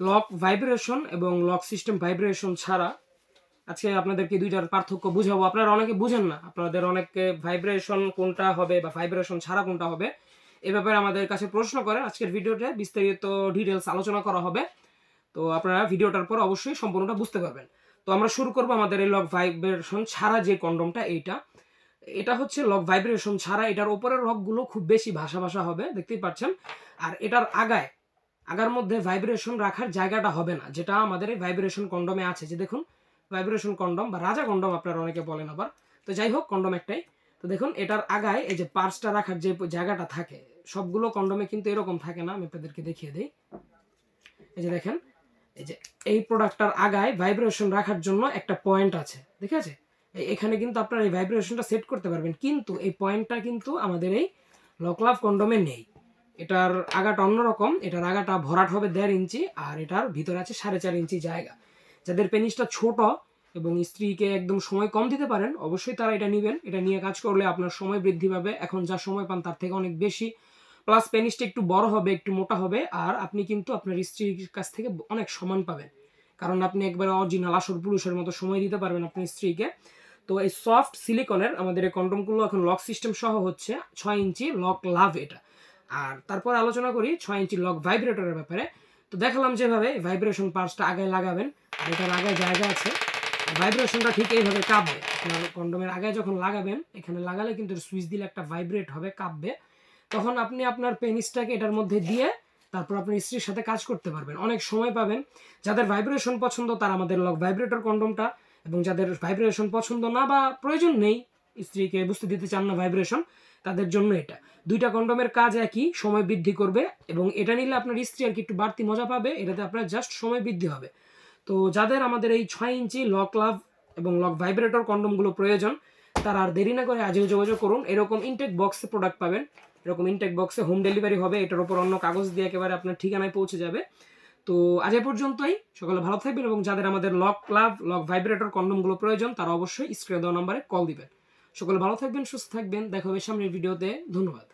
Lock vibration এবং lock system vibration ছাড়া আজকে আপনাদেরকে দুইটার পার্থক্য বুঝাবো। আপনারা অনেকে বুঝেন না। আপনাদের অনেকে ভাইব্রেশন কোনটা হবে বা ভাইব্রেশন ছাড়া কোনটা হবে এ ব্যাপারে আমাদের কাছে প্রশ্ন করেন। আজকের ভিডিওতে বিস্তারিত ডিটেলস আলোচনা করা হবে। তো আপনারা ভিডিওটার পর অবশ্যই সম্পূর্ণটা বুঝতে পারবেন। তো আমরা শুরু করব আমাদের এই লক ভাইব্রেশন ছাড়া যে কন্ডমটা, এইটা। এটা হচ্ছে লক ভাইব্রেশন ছাড়া এটার উপরের রকগুলো খুব বেশি ভাষা ভাষা হবে, দেখতেই পাচ্ছেন। আর এটার আগায় আগার মধ্যে ভাইব্রেশন রাখার জায়গাটা হবে না, যেটা আমাদের এই ভাইব্রেশন কন্ডমে আছে। যে দেখুন ভাইব্রেশন কন্ডম বা রাজা কন্ডম আপনারা অনেকে বলেন আবার। তো যাই হোক কন্ডম একটাই। তো দেখুন, এটার আগায় এই যে পার্সটা রাখার যে জায়গাটা থাকে, সবগুলো কন্ডমে কিন্তু এরকম থাকে না। আমি আপনাদেরকে দেখিয়ে দিই। এই যে দেখেন, এই যে এই প্রোডাক্টটার আগায় ভাইব্রেশন রাখার জন্য একটা পয়েন্ট আছে। ঠিক আছে? এখানে কিন্তু আপনারা এই ভাইব্রেশনটা সেট করতে পারবেন। কিন্তু এই পয়েন্টটা কিন্তু আমাদের এই লকলাভ কন্ডমে নেই। এটার আগাটা অন্যরকম, এটার আগাটা ভরাট হবে দেড় ইঞ্চি আর এটার ভিতরে আছে সাড়ে চার ইঞ্চি জায়গা। যাদের পেনিসটা ছোট এবং স্ত্রীকে একদম সময় কম দিতে পারেন, অবশ্যই তারা এটা নেবেন। এটা নিয়ে কাজ করলে আপনার সময় বৃদ্ধি পাবে। এখন যা সময় পান তার থেকে অনেক বেশি। প্লাস পেনিসটা একটু বড় হবে, একটু মোটা হবে আর আপনি কিন্তু আপনার স্ত্রীর কাছ থেকে অনেক সমান পাবেন। কারণ আপনি একবারে অরিজিনাল আসল পুরুষের মতো সময় দিতে পারবেন আপনার স্ত্রীকে। তো এই সফট সিলিকনের আমাদের এই কন্ডমগুলো এখন লক সিস্টেম সহ হচ্ছে ছয় ইঞ্চি লক লাভ এটা। আর তারপর আলোচনা করি ছয় ইঞ্চি লক ভাইব্রেটরের ব্যাপারে। তো দেখালাম যেভাবে ভাইব্রেশন পার্সটা আগায় লাগাবেন এটার আগায় জায়গা আছে। ভাইব্রেশনটা ঠিক এইভাবে কাঁপবে। আপনার কন্ডোমের আগে যখন লাগাবেন, এখানে লাগালে কিন্তু সুইচ দিলে একটা ভাইব্রেট হবে, কাঁপবে। তখন আপনি আপনার পেনিসটাকে এটার মধ্যে দিয়ে তারপর আপনার স্ত্রীর সাথে কাজ করতে পারবেন। অনেক সময় পাবেন, যাদের ভাইব্রেশন পছন্দ তারা আমাদের লক ভাইব্রেটর কন্ডমটা এবং যাদের ভাইব্রেশন পছন্দ না বা প্রয়োজন নেই স্ত্রীকে বুঝতে দিতে চান না ভাইব্রেশন তাদের জন্য এটা। দুইটা কন্ডমের কাজ একই, সময় বৃদ্ধি করবে এবং এটা নিলে আপনার স্ত্রী আর কি একটু বাড়তি মজা পাবে, এটাতে আপনার জাস্ট সময় বৃদ্ধি হবে। তো যাদের আমাদের এই ছয় ইঞ্চি লক লাভ এবং লক ভাইব্রেটর কন্ডমগুলো প্রয়োজন, তারা আর দেরি না করে আজও যোগাযোগ করুন। এরকম ইনটেক বক্সে প্রোডাক্ট পাবেন, এরকম ইনটেক বক্সে হোম ডেলিভারি হবে, এটার উপর অন্য কাগজ দিয়ে একেবারে আপনার ঠিকানায় পৌঁছে যাবে। তো আজ এ পর্যন্তই, সকলে ভালো থাকবেন এবং যাদের আমাদের লক লাভ লক ভাইব্রেটর কন্ডমগুলো প্রয়োজন, তারা অবশ্যই স্ক্রিনে দেওয়া নাম্বারে কল দিবেন। সকলে ভালো থাকবেন সুস্থ থাকবেন। দেখা হবে সামনের ভিডিওতে। ধন্যবাদ।